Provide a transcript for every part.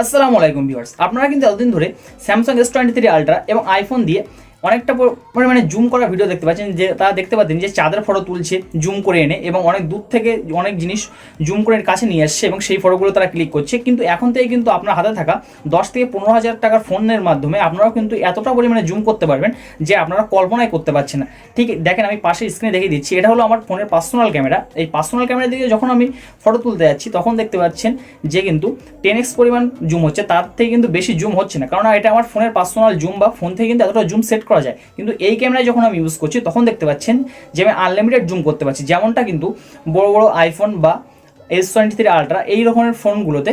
আসসালামু আলাইকুম ভিউয়ার্স। আপনারা কিন্তু এতদিন ধরে Samsung S twenty three Ultra এবং আইফোন দিয়ে অনেকটা পরিমাণে জুম করা ভিডিও দেখতে পাচ্ছেন যে তারা দেখতে পাচ্ছেন যে চাঁদের ফটো তুলছে, জুম করে এনে এবং অনেক দূর থেকে অনেক জিনিস জুম করে কাছে নিয়ে আসছে এবং সেই ফটোগুলো তারা ক্লিক করছে। কিন্তু এখন থেকে কিন্তু আপনার হাতে থাকা দশ থেকে পনেরো হাজার টাকার ফোনের মাধ্যমে আপনারাও কিন্তু এতটা পরিমাণে জুম করতে পারবেন যে আপনারা কল্পনাই করতে পারছেন না। ঠিক, দেখেন আমি পাশে স্ক্রিনে দেখিয়ে দিচ্ছি। এটা হলো আমার ফোনের পার্সোনাল ক্যামেরা এই পার্সোনাল ক্যামেরা দিয়ে যখন আমি ফটো তুলতে যাচ্ছি, তখন দেখতে পাচ্ছেন যে কিন্তু টেন এক্স পরিমাণ জুম হচ্ছে। তার থেকে কিন্তু বেশি জুম হচ্ছে না। কারণ এটা আমার ফোনের পার্সোনাল জুম বা ফোন থেকে কিন্তু এতটা জুম সেট করা যায়। কিন্তু এই ক্যামেরায় যখন আমি ইউজ করছি, তখন দেখতে পাচ্ছেন যে আমি আনলিমিটেড জুম করতে পারছি। যেমনটা কিন্তু বড় বড় আইফোন বা এস টোয়েন্টি থ্রি আলট্রা এই রকমের ফোনগুলোতে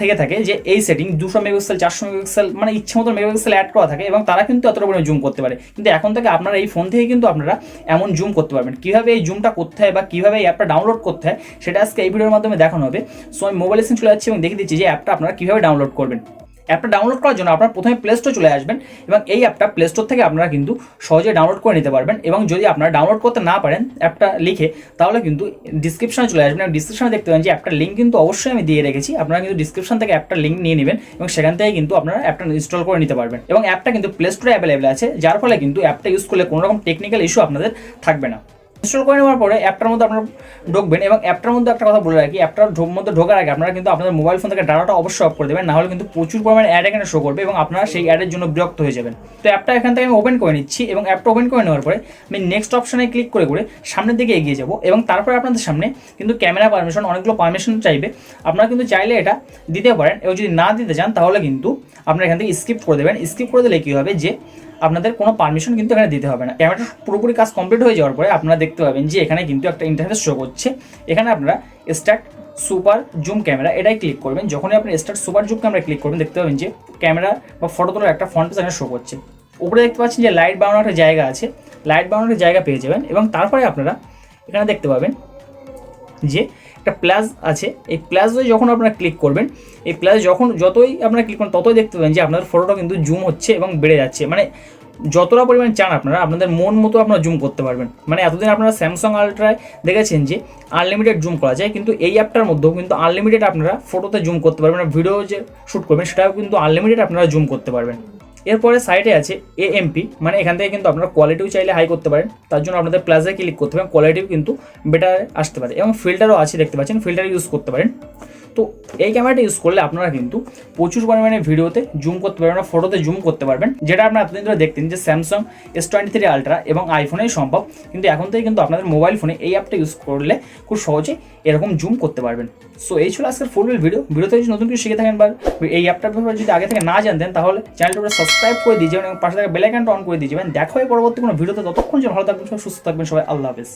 থেকে থাকে যে এই সেটিং দুশো মেগাপিক্সেল চারশো মেগাপিক্সেল মানে ইচ্ছে মতো মেগাপিক্সেল অ্যাড করা থাকে এবং তারা কিন্তু এতটা পরিমাণে জুম করতে পারে। কিন্তু এখন থেকে আপনারা এই ফোন থেকে কিন্তু আপনারা এমন জুম করতে পারবেন। কীভাবে এই জুমটা করতে হয় বা কীভাবে এই অ্যাপটা ডাউনলোড করতে হয়, সেটা আজকে এই ভিডিওর মাধ্যমে দেখানো হবে। সো আমি মোবাইল স্ক্রিন চলে যাচ্ছি এবং দেখিয়ে দিচ্ছি যে অ্যাপটা আপনারা কীভাবে ডাউনলোড করবেন। অ্যাপটা ডাউনলোড করার জন্য আপনার প্রথমে প্লে স্টোর চলে আসবেন এবং এই অ্যাপটা প্লে স্টোর থেকে আপনারা কিন্তু সহজে ডাউনলোড করে নিতে পারবেন এবং যদি আপনারা ডাউনলোড করতে না পারেন অ্যাপটা লিখে, তাহলে কিন্তু ডিসক্রিপশনে চলে আসবেন এবং ডিসক্রিপশনে দেখতে পাবেন যে অ্যাপটার লিঙ্ক কিন্তু অবশ্যই আমি দিয়ে রেখেছি। আপনারা কিন্তু ডিসক্রিপশন থেকে অ্যাপটার লিঙ্ক নিয়ে নেবেন এবং সেখান থেকে কিন্তু আপনারা অ্যাপটা ইনস্টল করে নিতে পারবেন এবং অ্যাপটা কিন্তু প্লে স্টোরে অ্যাভেলেবেল আছে, যার ফলে কিন্তু অ্যাপটা ইউজ করলে কোনো রকম টেকনিক্যাল ইস্যু আপনাদের থাকবে না। ইনস্টল করে নেওয়ার পরে অ্যাপটার মধ্যে আপনারা ঢুকবেন এবং অ্যাপটার মধ্যে একটা কথা বলে রাখি অ্যাপটার মধ্যে ঢোকার আগে আপনারা কিন্তু আপনাদের মোবাইল ফোন থেকে ডাটাটা অবশ্যই অফ করে দেবেন না হলে কিন্তু প্রচুর পরিমাণে অ্যাড এখানে শো করবে এবং আপনারা সেই অ্যাডের জন্য বিরক্ত হয়ে যাবেন। তো অ্যাপটা এখান থেকে আমি ওপেন করে নিচ্ছি এবং অ্যাপটা ওপেন করে নেওয়ার পরে আমি নেক্সট অপশানে ক্লিক করে করে সামনের দিকে এগিয়ে যাব এবং তারপরে আপনাদের সামনে কিন্তু ক্যামেরা পারমিশন অনেকগুলো পারমিশন চাইবে। আপনারা কিন্তু চাইলে এটা দিতে পারেন এবং যদি না দিতে চান তাহলে কিন্তু আপনারা এখান থেকে স্কিপ করে দেবেন। স্কিপ করে দিলে কী হবে যে আপনাদের কোনো পারমিশন কিন্তু এখানে দিতে হবে না। ক্যামেরাটা পুরোপুরি কাজ কমপ্লিট হয়ে যাওয়ার পরে আপনারা দেখতে পাবেন যে এখানে কিন্তু একটা ইন্টারফেস শো করছে। এখানে আপনারা স্টার্ট সুপার জুম ক্যামেরা এটাই ক্লিক করবেন। যখনই আপনি start super zoom camera click করবেন, দেখতে পাবেন যে ক্যামেরা বা ফটো তোলার একটা ফন্ট এখানে শো করছে। উপরে দেখতে পাচ্ছেন যে লাইট বানানোর একটা জায়গা আছে। লাইট বানানোর জায়গা পেয়ে যাবেন এবং তারপরে আপনারা এখানে দেখতে পাবেন যে একটা প্লাস আছে। এই প্লাসে যখন আপনারা ক্লিক করবেন, এই প্লাস যখন যতই আপনারা ক্লিক করবেন, ততই দেখতে পাবেন যে আপনাদের ফটোটা কিন্তু জুম হচ্ছে এবং বেড়ে যাচ্ছে। মানে যতটা পরিমাণ চান আপনারা, আপনাদের মন মতো আপনারা জুম করতে পারবেন। মানে এতদিন আপনারা স্যামসাং আলট্রায় দেখেছেন যে আনলিমিটেড জুম করা যায়, কিন্তু এই অ্যাপটার মধ্যেও কিন্তু আনলিমিটেড আপনারা ফটোতে জুম করতে পারবেন ভিডিও যে শ্যুট করবেন, সেটাও কিন্তু আনলিমিটেড আপনারা জুম করতে পারবেন। এরপরে সাইডে আছে এএমপি মানে এখান থেকে কিন্তু আপনারা কোয়ালিটিও চাইলে হাই করতে পারেন। তার জন্য আপনাদের প্লাসে ক্লিক করতে পারেন কোয়ালিটিও কিন্তু বেটার আসতে পারে। এবং ফিল্টারও আছে, দেখতে পাচ্ছেন ফিল্টার ইউজ করতে পারেন। তো এই ক্যামেরাটা ইউজ করলে আপনারা কিন্তু প্রচুর পরিমাণে ভিডিওতে জুম করতে পারবেন বা ফটোতে জুম করতে পারবেন। যেটা আপনারা এতদিন ধরে দেখতেন যে Samsung S twenty three Ultra এবং আইফোনেই সম্ভব। কিন্তু এখন থেকে কিন্তু আপনাদের মোবাইল ফোনে এই অ্যাপটা ইউজ করলে খুব সহজে এরকম জুম করতে পারবেন। সো এই ছিল আজকের ফুল ভিডিও ভিডিওতে যদি নতুন কিছু শিখে থাকেন বা এই অ্যাপটার ব্যাপারে যদি আগে থেকে না জানতেন, তাহলে চ্যানেলটা সাবস্ক্রাইব করে দিয়ে যাবেন এবং পাশে থাকা বেলাইকানটা অন করে দিয়ে যাবেন। দেখা হয় পরবর্তী কোনো ভিডিওতে ততক্ষণ যেন ভালো থাকবেন সবাই, সুস্থ থাকবেন সবাই। আল্লাহ হাফেজ।